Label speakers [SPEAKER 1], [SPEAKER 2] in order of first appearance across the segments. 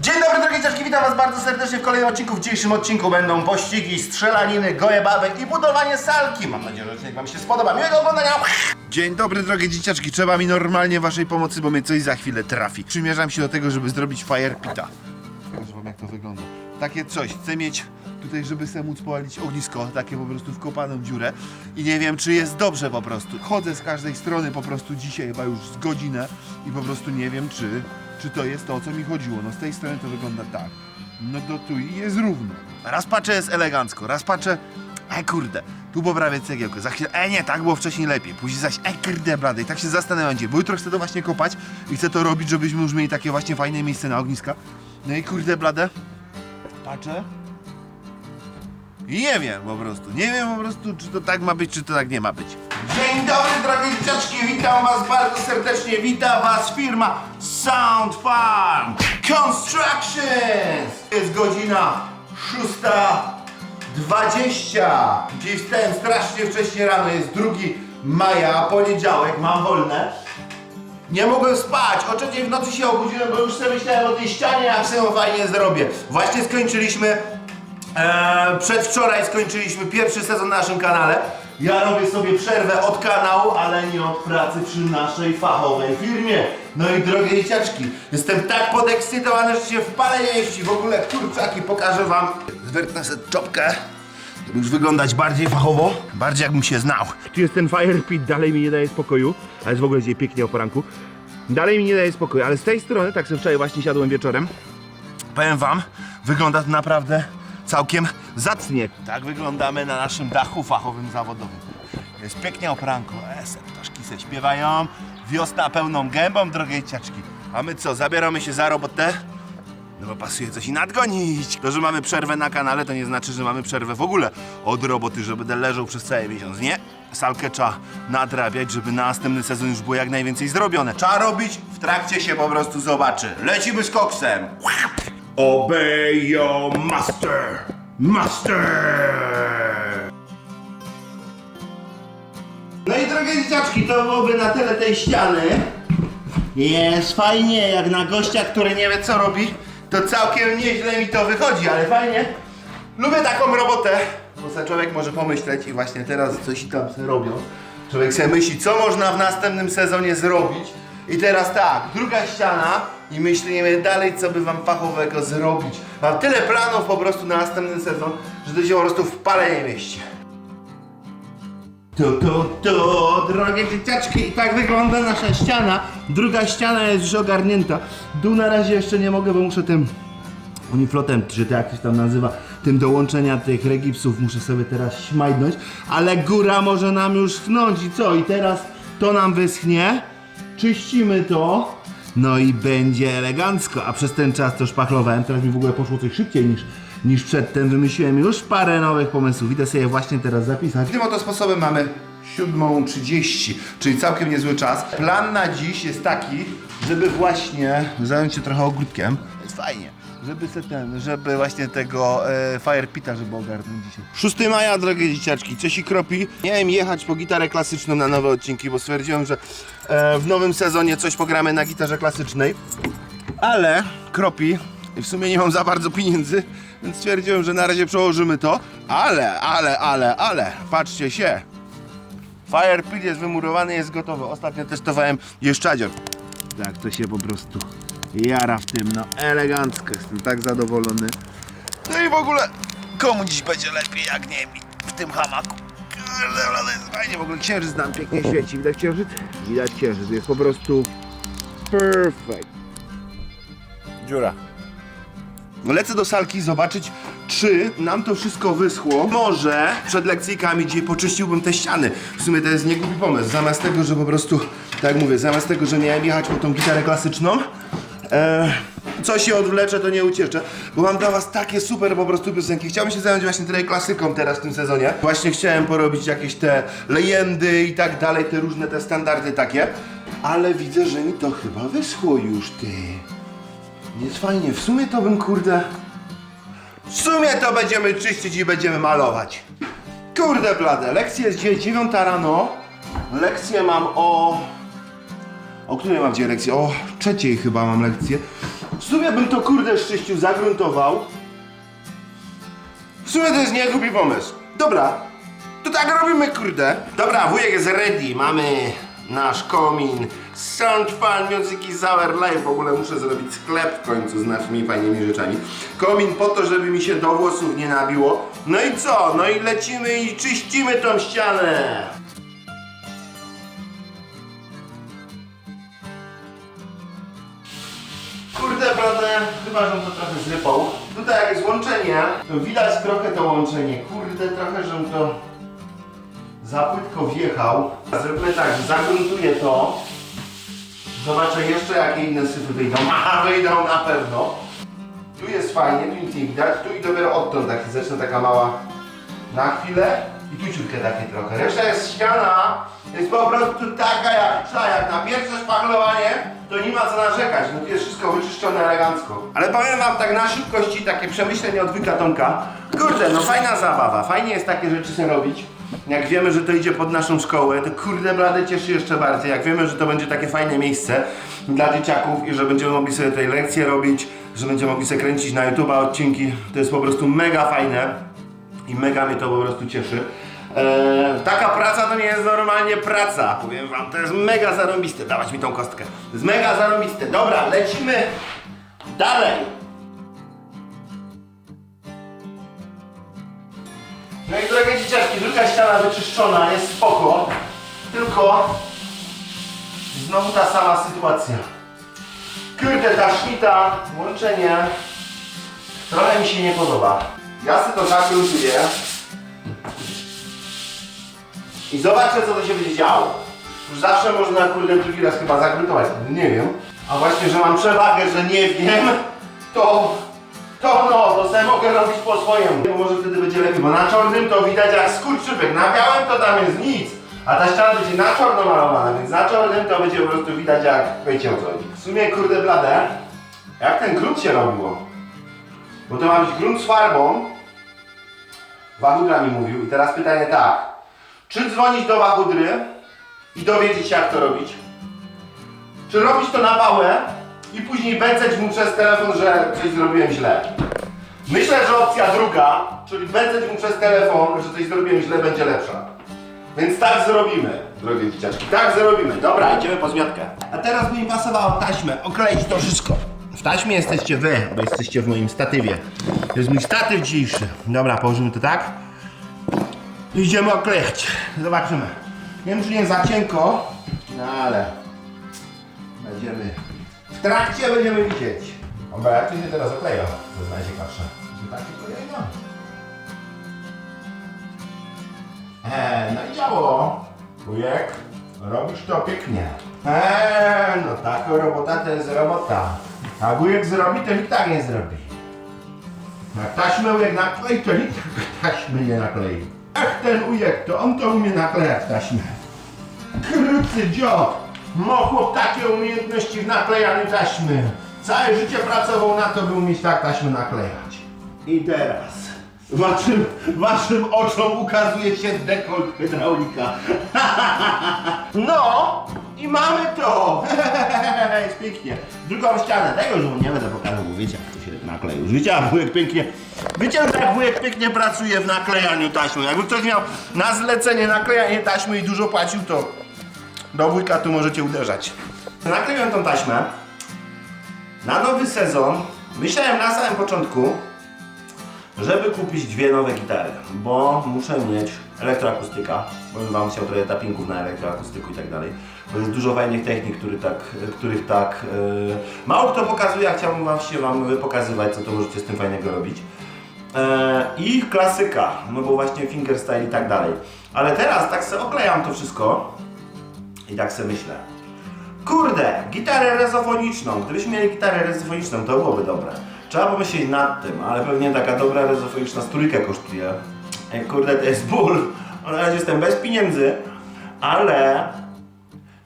[SPEAKER 1] Dzień dobry drogie dziewczynki, witam was bardzo serdecznie w kolejnym odcinku. W dzisiejszym odcinku będą pościgi, strzelaniny, goje babek i budowanie salki. Mam nadzieję, że odcinek wam się spodoba. Miłego oglądania! Dzień dobry drogie dzieciaczki, trzeba mi normalnie waszej pomocy, bo mnie coś za chwilę trafi. Przymierzam się do tego, żeby zrobić fire pita. Pokażę wam jak to wygląda. Takie coś, chcę mieć tutaj, żeby sobie móc połalić ognisko, takie po prostu wkopaną dziurę i nie wiem, czy jest dobrze po prostu. Chodzę z każdej strony po prostu dzisiaj chyba już z godzinę i po prostu nie wiem, czy, czy to jest to, o co mi chodziło. No z tej strony to wygląda tak. No to tu jest równo. Raz patrzę, jest elegancko, raz patrzę, e kurde, tu poprawię cegiełkę, za chwilę, e nie, tak było wcześniej lepiej, później zaś, e kurde blady, i tak się zastanawiam dzisiaj, bo jutro chcę to właśnie kopać i chcę to robić, żebyśmy już mieli takie właśnie fajne miejsce na ogniska. No i kurde blade, patrzę, i nie wiem po prostu. Nie wiem po prostu, czy to tak ma być, czy to tak nie ma być. Dzień dobry, drogie dzieciaczki. Witam was bardzo serdecznie. Witam was firma Sound Farm Constructions. Jest godzina 6.20. Dzisiaj wstałem strasznie wcześnie rano. Jest 2 maja, poniedziałek. Mam wolne. Nie mogłem spać, o trzeciej w nocy się obudziłem, bo już sobie myślałem o tej ścianie, jak sobie ją fajnie zrobię. Właśnie skończyliśmy, e, przedwczoraj skończyliśmy pierwszy sezon na naszym kanale. Ja robię sobie przerwę od kanału, ale nie od pracy przy naszej fachowej firmie. No i drogie dzieciaczki, jestem tak podekscytowany, że się w pale nie mieści. W ogóle kurczaki pokażę wam. Zwyrtnę sobie czopkę, żeby już wyglądać bardziej fachowo, bardziej jakbym się znał.
[SPEAKER 2] Tu jest ten fire pit, dalej mi nie daje spokoju, ale jest w ogóle dzisiaj pięknie o poranku. Dalej mi nie daje spokoju, ale z tej strony, tak sobie wczoraj właśnie siadłem wieczorem,
[SPEAKER 1] Powiem wam, wygląda to naprawdę całkiem zacnie. Tak wyglądamy na naszym dachu fachowym zawodowym. Jest pięknie opranko, ese, ptaszki se śpiewają, wiosna pełną gębą, drogie ciaczki. A my co, zabieramy się za robotę? No bo pasuje coś i nadgonić. To, że mamy przerwę na kanale, to nie znaczy, że mamy przerwę w ogóle od roboty, że będę leżał przez cały miesiąc. Nie. Salkę trzeba nadrabiać, żeby na następny sezon już było jak najwięcej zrobione. Trzeba robić, w trakcie się po prostu zobaczy. Lecimy z koksem. Obey your master! Master! No i drogie dzieciaczki, to byłoby na tyle tej ściany. Jest fajnie, jak na gościa, który nie wie co robi, to całkiem nieźle mi to wychodzi, ale fajnie. Lubię taką robotę, bo sobie człowiek może pomyśleć i właśnie teraz coś tam sobie robią. Człowiek sobie myśli, co można w następnym sezonie zrobić. I teraz tak, druga ściana i myślimy dalej, co by wam fachowego zrobić. Mam tyle planów po prostu na następny sezon, że to się po prostu w pale nie mieści. Tu, tu, tu, drogie dzieciaczki, i tak wygląda nasza ściana. Druga ściana jest już ogarnięta. Dół na razie jeszcze nie mogę, bo muszę tym uniflotem, czy to jak się tam nazywa, tym dołączenia tych regipsów muszę sobie teraz śmajdnąć, ale góra może nam już schnąć i co? I teraz to nam wyschnie, czyścimy to, no i będzie elegancko, a przez ten czas to szpachlowałem, teraz mi w ogóle poszło coś szybciej niż, niż przedtem, wymyśliłem już parę nowych pomysłów, idę sobie właśnie teraz zapisać. Tym oto sposobem mamy 7.30, czyli całkiem niezły czas. Plan na dziś jest taki, żeby właśnie zająć się trochę ogródkiem. Jest fajnie. Żeby se ten, żeby właśnie tego e, fire pita, żeby ogarnąć dzisiaj. 6 maja, drogie dzieciaczki, coś i kropi. Miałem jechać po gitarę klasyczną na nowe odcinki, bo stwierdziłem, że e, w nowym sezonie coś pogramy na gitarze klasycznej. Ale kropi i w sumie nie mam za bardzo pieniędzy, więc stwierdziłem, że na razie przełożymy to. Ale, ale, ale, ale, patrzcie się. Fire pit jest wymurowany, jest gotowy. Ostatnio testowałem jeszczadzior. Tak, to się po prostu jara w tym, no elegancko, jestem tak zadowolony. No i w ogóle, komu dziś będzie lepiej, jak nie mi w tym hamaku. Kurde, ale jest fajnie, w ogóle księżyc nam pięknie świeci. Widać księżyc? Widać księżyc, jest po prostu perfect. Dziura. Lecę do salki zobaczyć, czy nam to wszystko wyschło. Może przed lekcyjkami dzisiaj poczyściłbym te ściany. W sumie to jest niegłupi pomysł. Zamiast tego, że po prostu, tak jak mówię, zamiast tego, że miałem jechać po tą gitarę klasyczną, e, co się odwlecze, to nie ucieczę, bo mam dla was takie super po prostu piosenki. Chciałbym się zająć właśnie tutaj klasyką teraz w tym sezonie. Właśnie chciałem porobić jakieś te lejendy i tak dalej, te różne te standardy takie. Ale widzę, że mi to chyba wyschło już, ty. Jest fajnie, w sumie to bym kurde... W sumie to będziemy czyścić i będziemy malować. Kurde blade, lekcja jest dzisiaj 9 rano. Lekcję mam o... O której mam dzisiaj lekcję? O trzeciej chyba mam lekcję. W sumie bym to kurde szczyścił, zagruntował. W sumie to jest niegłupi pomysł. Dobra, to tak robimy kurde. Dobra, wujek jest ready, mamy nasz komin, sound fan, muzyki Sour Life. W ogóle muszę zrobić sklep w końcu z naszymi fajnymi rzeczami. Komin po to, żeby mi się do włosów nie nabiło. No i co? No i lecimy i czyścimy tą ścianę. Kurde, prawda, chyba, żebym to trochę zrypał. Tutaj jak jest łączenie, to widać trochę to łączenie. Kurde, trochę, żebym to za płytko wjechał. Zróbmy tak, że zagruntuję to. Zobaczę jeszcze jakie inne syfy wyjdą. A, wyjdą na pewno. Tu jest fajnie, tu nic nie widać. Tu i dopiero odtąd taki zaczyna taka mała na chwilę. I tu ciutkę takie trochę. Reszta jest ściana, jest po prostu taka jak trzeba, jak na pierwsze szpachlowanie, to nie ma co narzekać. No tu jest wszystko wyczyszczone elegancko. Ale powiem wam tak na szybkości, takie przemyślenie od Tomka. Kurde, no fajna zabawa, fajnie jest takie rzeczy sobie robić. Jak wiemy, że to idzie pod naszą szkołę, to kurde blade cieszy jeszcze bardziej. Jak wiemy, że to będzie takie fajne miejsce dla dzieciaków i że będziemy mogli sobie tutaj lekcje robić, że będziemy mogli sobie kręcić na YouTube'a odcinki, to jest po prostu mega fajne. I mega mnie to po prostu cieszy. Eee, taka praca to nie jest normalnie praca. Powiem wam, to jest mega zarąbiste. Dawać mi tą kostkę. To jest mega zarąbiste. Dobra, lecimy dalej. No i drogie dzieciaczki, druga ściana wyczyszczona, jest spoko. Tylko znowu ta sama sytuacja. Kurde, ta szmita, łączenie trochę mi się nie podoba. Ja sobie to zakrutuję i zobaczę co to się będzie działo. Już zawsze można kurde drugi raz chyba zakrutować, nie wiem. A właśnie, że mam przewagę, że nie wiem, to to no, to sobie mogę robić po swojemu. Bo może wtedy będzie lepiej, bo na czarnym to widać jak skurczypek, na białym to tam jest nic. A ta ściana będzie na czarno malowana, więc na czarnym to będzie po prostu widać jak, wiecie o co chodzi. W sumie kurde blade, jak ten grunt się robiło? Bo to ma być grunt z farbą. Wahudra mi mówił. I teraz pytanie tak. Czy dzwonić do Wahudry i dowiedzieć się jak to robić? Czy robić to na pałę i później beceć mu przez telefon, że coś zrobiłem źle? Myślę, że opcja druga, czyli beceć mu przez telefon, że coś zrobiłem źle, będzie lepsza. Więc tak zrobimy, drogie dzieciaczki. Tak zrobimy. Dobra, idziemy po zmiotkę. A teraz mi pasowało taśmę, okleić to wszystko. W taśmie jesteście wy, bo jesteście w moim statywie. To jest mój statyw dzisiejszy. Dobra, położymy to tak. Idziemy oklejać. Zobaczymy. Nie wiem, czy nie za cienko, no ale będziemy. W trakcie będziemy widzieć. Dobra, jak to się teraz okleja? To jest najciekawsze. Czy takie kolejno? Eee, no i działo. Wujek, robisz to pięknie. Eee, no taka robota to jest robota. A wujek zrobi, to nikt tak nie zrobi. Jak taśmę ujek naklei, to nikt taśmy nie naklei. Ach, ten ujek, to on to umie naklejać taśmę. Krucy dziób! Ma takie umiejętności w naklejaniu taśmy. Całe życie pracował na to, by umieć tak taśmy naklejać. I teraz waszym, waszym oczom ukazuje się dekolt hydraulika. No i mamy to! Jest pięknie. Drugą ścianę. Tego już nie będę pokazał, wiecie jak to się nakleja. Już wiecie, jak wujek pięknie... Wiecie jak wujek pięknie pracuje w naklejaniu taśmy. Jakby ktoś miał na zlecenie naklejanie taśmy i dużo płacił, to do wujka tu możecie uderzać. Nakleiłem tą taśmę. Na nowy sezon myślałem na samym początku, żeby kupić dwie nowe gitary, bo muszę mieć elektroakustyka, bo wam chciał trochę tapinków na elektroakustyku i tak dalej, bo jest dużo fajnych technik, który tak, których tak yy, mało kto pokazuje, a chciałbym wam się wam pokazywać, co to możecie z tym fajnego robić. E, I klasyka, no bo właśnie fingerstyle i tak dalej. Ale teraz tak sobie oklejam to wszystko i tak sobie myślę. Kurde, gitarę rezofoniczną. Gdybyśmy mieli gitarę rezofoniczną, to byłoby dobre. Trzeba pomyśleć nad tym, ale pewnie taka dobra rezofoniczna strójka kosztuje. Kurde, to jest ból. Na razie jestem bez pieniędzy, ale...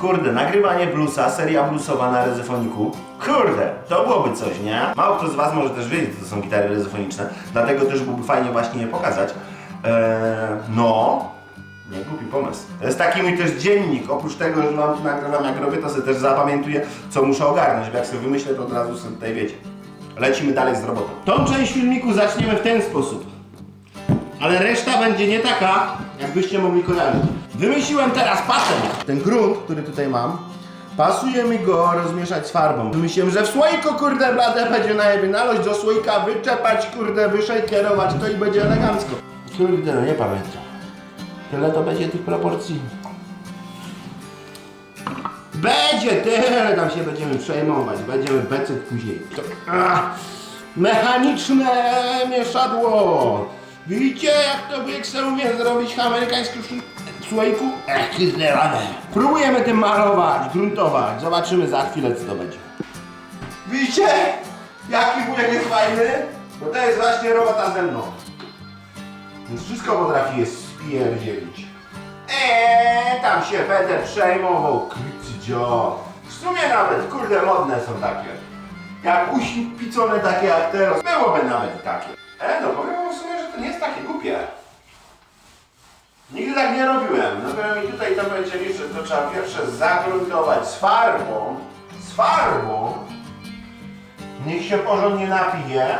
[SPEAKER 1] Kurde, nagrywanie bluesa, seria bluesowa na rezofoniku. Kurde, to byłoby coś, nie? Mało kto z Was może też wiedzieć, co to są gitary rezofoniczne, dlatego też byłoby fajnie właśnie je pokazać. Eee, no, Nie głupi pomysł. To jest taki mój też dziennik. Oprócz tego, że mam tu nagrywam jak robię, to sobie też zapamiętuję, co muszę ogarnąć. Bo jak sobie wymyślę, to od razu sobie tutaj wiecie. Lecimy dalej z robotą. Tą część filmiku zaczniemy w ten sposób. Ale reszta będzie nie taka, jakbyście mogli kojarzyć. Wymyśliłem teraz patent. Ten grunt, który tutaj mam, pasuje mi go rozmieszać z farbą. Wymyśliłem, że w słoiku, kurde, blade będzie najlepiej nalość do słoika, wyczepać, kurde, wyszejkerować to i będzie elegancko. Kurde, no nie pamiętam. Tyle to będzie tych proporcji. Będzie tyle, tam się będziemy przejmować. Będziemy becek później. To, mechaniczne mieszadło. Widzicie, jak to sobie umie zrobić szl- słoiku? Ech, zlewane. Próbujemy tym malować, gruntować. Zobaczymy za chwilę, co to będzie. Widzicie, jaki wujek jest fajny? Bo to jest właśnie robota ze mną. Więc wszystko potrafi je spierdzielić. Eee, tam się będę przejmował, krycydzio. W sumie nawet, kurde, modne są takie. Jak uśpicone takie jak teraz, byłoby nawet takie. E, no powiem wam w sumie, że to nie jest takie głupie. Nigdy tak nie robiłem. No i tutaj to będzie liczyć, to trzeba pierwsze zagruntować z farbą. Z farbą. Niech się porządnie napije.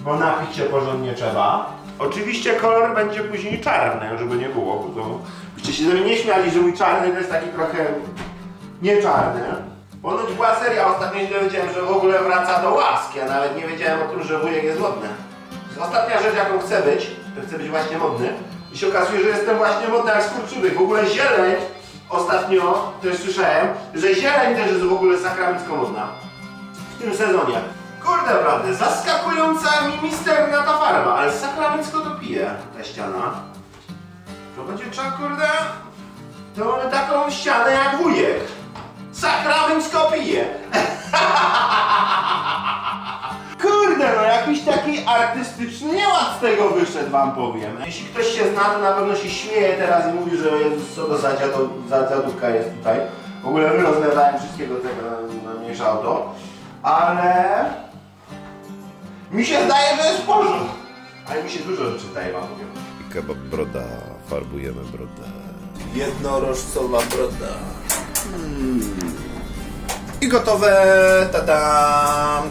[SPEAKER 1] Bo napić się porządnie trzeba. Oczywiście kolor będzie później czarny, żeby nie było, bo to byście się ze mnie nie śmiali, że mój czarny to jest taki trochę nie czarny. Ponoć była seria, ostatnio się dowiedziałem, że w ogóle wraca do łaski, a nawet nie wiedziałem o tym, że wujek jest modny. Ostatnia rzecz, jaką chcę być, to chcę być właśnie modny. I się okazuje, że jestem właśnie modny jak skurczybyk. W ogóle zieleń, ostatnio też słyszałem, że zieleń też jest w ogóle sakramicko modna w tym sezonie. Kurde, prawda, zaskakująca mi misterna ta farba, ale sakramicko to pije ta ściana. To będzie trzeba, kurde, to mamy taką ścianę jak wujek. Sakramicko pije. Kurde, no jakiś taki artystyczny nieład z tego wyszedł, wam powiem. Jeśli ktoś się zna, to na pewno się śmieje teraz i mówi, że Jezus, co to za, dziado, za dziadówka jest tutaj. W ogóle wyrozlewałem wszystkiego tego na, na mniejsze auto. Ale... Mi się zdaje, że jest w porządku. Ale mi się dużo rzeczy zdaje, wam powiem.
[SPEAKER 3] Kebab broda, farbujemy brodę.
[SPEAKER 1] Jednorożcowa broda. Hmm. I gotowe, tada!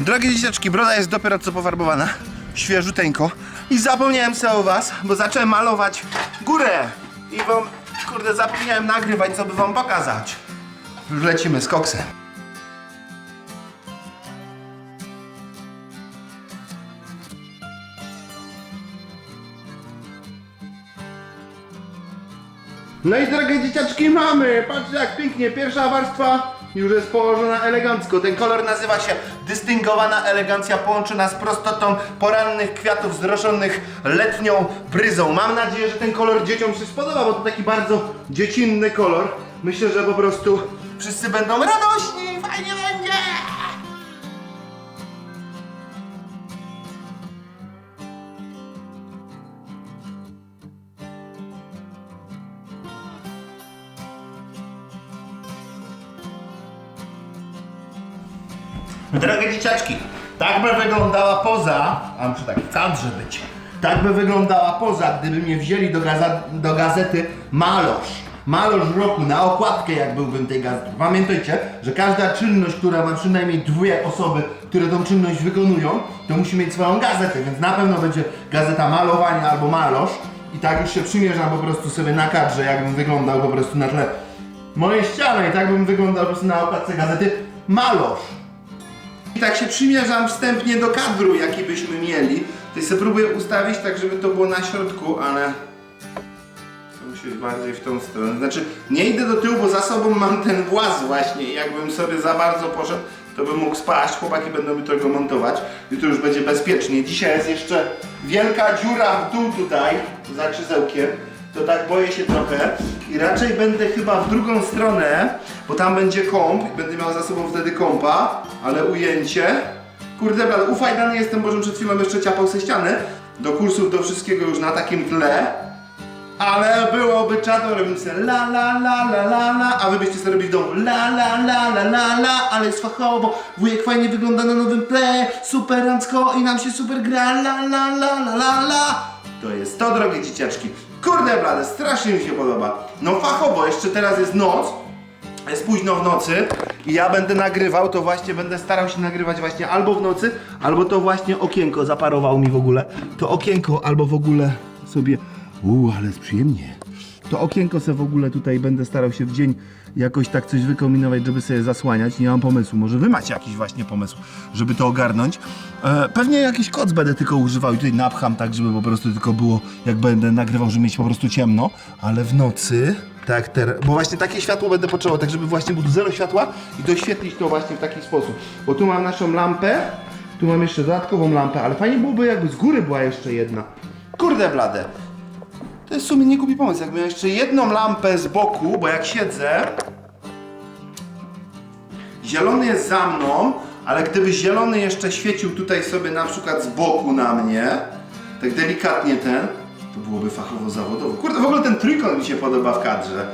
[SPEAKER 1] Drogie dzieciaczki, broda jest dopiero co pofarbowana, świeżuteńko. I zapomniałem sobie o was, bo zacząłem malować górę. I wam, kurde, zapomniałem nagrywać, co by wam pokazać. Już lecimy z koksem. No i drogie dzieciaczki mamy! Patrzcie jak pięknie, pierwsza warstwa już jest położona elegancko. Ten kolor nazywa się dystyngowana elegancja połączona z prostotą porannych kwiatów zroszonych letnią bryzą. Mam nadzieję, że ten kolor dzieciom się spodoba, bo to taki bardzo dziecinny kolor. Myślę, że po prostu wszyscy będą radośni, Drogie dzieciaczki, tak by wyglądała poza, a muszę tak w kadrze być, tak by wyglądała poza, gdyby mnie wzięli do, gaza, do gazety Malosz. Malosz roku, na okładkę jak byłbym tej gazety. Pamiętajcie, że każda czynność, która ma przynajmniej dwie osoby, które tą czynność wykonują, to musi mieć swoją gazetę, więc na pewno będzie gazeta malowania albo malosz. I tak już się przymierzam po prostu sobie na kadrze, jakbym wyglądał po prostu na tle mojej ściany i tak bym wyglądał po prostu na okładce gazety Malosz. I tak się przymierzam wstępnie do kadru, jaki byśmy mieli. To sobie próbuję ustawić tak, żeby to było na środku, ale... Musi być bardziej w tą stronę. Znaczy, nie idę do tyłu, bo za sobą mam ten właz właśnie jakbym sobie za bardzo poszedł, to bym mógł spaść. Chłopaki będą mi tego montować i to już będzie bezpiecznie. Dzisiaj jest jeszcze wielka dziura w dół tutaj, za krzyżełkiem. To tak boję się trochę i raczej będę chyba w drugą stronę, bo tam będzie kąp i będę miał za sobą wtedy kąpa, ale ujęcie. Kurde, blady, ufajny jestem, bo przed chwilą jeszcze ciapał se ściany. Do kursów, do wszystkiego już na takim tle. Ale byłoby czadu, robimy sobie la la la la la la, a wy byście sobie robili w domu la la la la la la, ale jest fachowo, wujek fajnie wygląda na nowym ple, super rancko i nam się super gra la la la la la la. To jest to, drogie dzieciaczki. Kurde blade, strasznie mi się podoba. No fachowo, jeszcze teraz jest noc. Jest późno w nocy i ja będę nagrywał, to właśnie będę starał się nagrywać właśnie albo w nocy, albo to właśnie okienko zaparowało mi w ogóle. To okienko albo w ogóle sobie... Uuu, ale jest przyjemnie. To okienko sobie w ogóle tutaj będę starał się w dzień jakoś tak coś wykombinować, żeby sobie zasłaniać. Nie mam pomysłu. Może wy macie jakiś właśnie pomysł, żeby to ogarnąć. E, pewnie jakiś koc będę tylko używał i tutaj napcham tak, żeby po prostu tylko było, jak będę nagrywał, żeby mieć po prostu ciemno. Ale w nocy, tak teraz, bo właśnie takie światło będę potrzebował, tak żeby właśnie było zero światła i doświetlić to właśnie w taki sposób. Bo tu mam naszą lampę, tu mam jeszcze dodatkową lampę, ale fajnie byłoby jakby z góry była jeszcze jedna. Kurde blade. To jest w sumie nie głupi pomysł. Jakbym miał jeszcze jedną lampę z boku, bo jak siedzę, zielony jest za mną, ale gdyby zielony jeszcze świecił tutaj sobie na przykład z boku na mnie, tak delikatnie ten, to byłoby fachowo zawodowo. Kurde, w ogóle ten trójkąt mi się podoba w kadrze.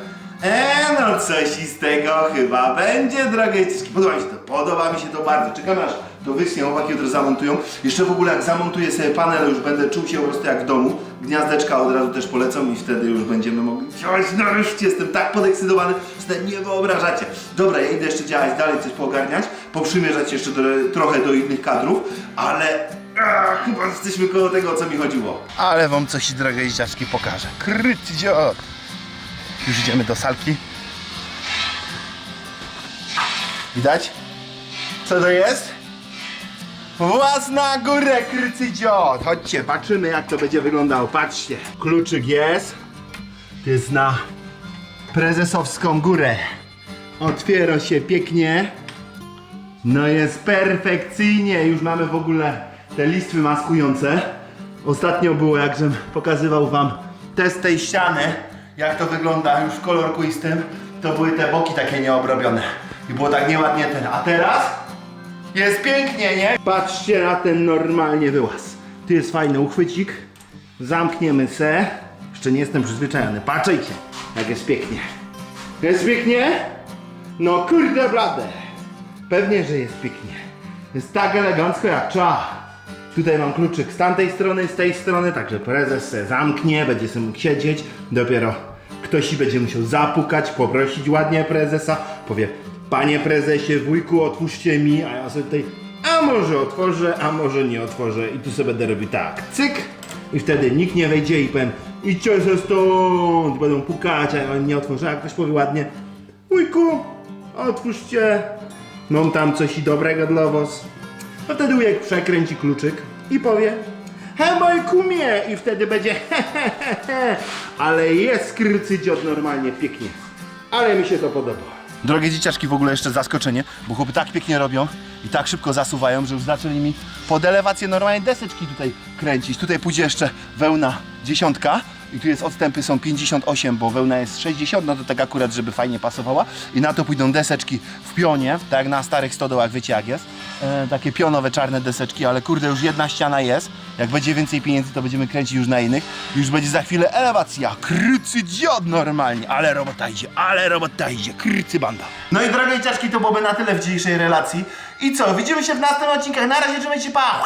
[SPEAKER 1] Eee, no coś i z tego chyba będzie, drogie dzieciaki. Podoba mi się to, podoba mi się to bardzo. Czekam aż to wyschnie, chłopaki jutro zamontują. Jeszcze w ogóle jak zamontuję sobie panel, już będę czuł się po prostu jak w domu. Gniazdeczka od razu też polecą i wtedy już będziemy mogli działać nareszcie. Jestem tak podekscytowany, że nie wyobrażacie. Dobra, ja idę jeszcze działać dalej, coś poogarniać, poprzymierzać jeszcze do, trochę do innych kadrów, ale a, chyba jesteśmy koło tego, o co mi chodziło. Ale wam coś, drogie dzieciaczki, pokażę. Kryty dziot. Już idziemy do salki. Widać? Co to jest? Włas na górę, krycy dziot! Chodźcie, patrzymy jak to będzie wyglądało. Patrzcie. Kluczyk jest. Jest na prezesowską górę. Otwiera się pięknie. No jest perfekcyjnie. Już mamy w ogóle te listwy maskujące. Ostatnio było, jak żem pokazywał wam test tej ściany, jak to wygląda już w kolorkuistym, to były te boki takie nieobrobione. I było tak nieładnie ten. A teraz jest pięknie, nie? Patrzcie na ten normalnie wyłaz. Tu jest fajny uchwycik. Zamkniemy se. Jeszcze nie jestem przyzwyczajony. Patrzcie, jak jest pięknie. Jest pięknie? No kurde blade. Pewnie, że jest pięknie. Jest tak elegancko jak cza. Tutaj mam kluczyk z tamtej strony, z tej strony, także prezes se zamknie, będzie sobie mógł siedzieć. Dopiero ktoś będzie musiał zapukać, poprosić ładnie prezesa. Powie, panie prezesie, wujku, otwórzcie mi, a ja sobie tutaj, a może otworzę, a może nie otworzę. I tu sobie będę robił tak, cyk. I wtedy nikt nie wejdzie i powiem, idźcie ze stąd. Będą pukać, a ja nie otworzę. A ktoś powie ładnie, wujku, otwórzcie. Mam tam coś i dobrego dla was. No wtedy wujek przekręci kluczyk i powie He mój kumie! I wtedy będzie he, he, he, he. Ale jest krycydziot normalnie pięknie. Ale mi się to podoba. Drogie dzieciaczki, w ogóle jeszcze zaskoczenie, bo chłopy tak pięknie robią i tak szybko zasuwają, że już zaczęli mi pod elewację normalnie deseczki tutaj kręcić. Tutaj pójdzie jeszcze wełna dziesiątka i tu jest odstępy są 58, bo wełna jest 60, no to tak akurat, żeby fajnie pasowała. I na to pójdą deseczki w pionie, tak jak na starych stodołach, wiecie jak jest. E, takie pionowe czarne deseczki, ale kurde, już jedna ściana jest. Jak będzie więcej pieniędzy, to będziemy kręcić już na innych. Już będzie za chwilę elewacja, krycy dziod normalnie. Ale robota idzie, ale robota idzie, krycy banda. No i drogie ciaszki, to byłoby na tyle w dzisiejszej relacji. I co, widzimy się w następnym odcinkach. Na razie, trzymajcie się, pa!